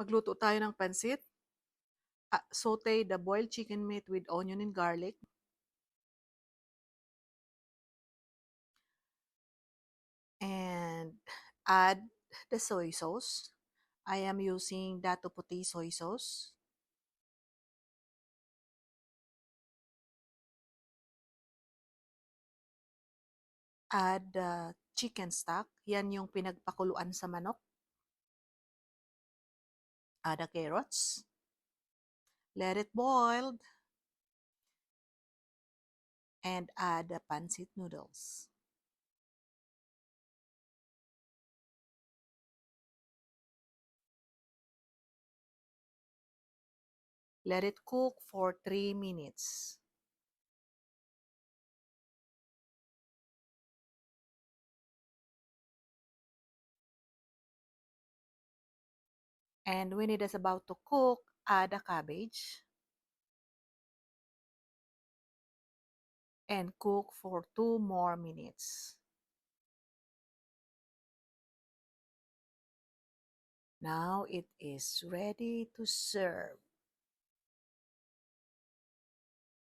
Magluto tayo ng pansit. Ah, saute the boiled chicken meat with onion and garlic. And add the soy sauce. I am using Dato Puti soy sauce. Add the chicken stock. Yan yung pinagpakuluan sa manok. Add the carrots. Let it boil. And add the pancit noodles. Let it cook for 3 minutes. And when it is about to cook, add the cabbage. And cook for 2 more minutes. Now it is ready to serve.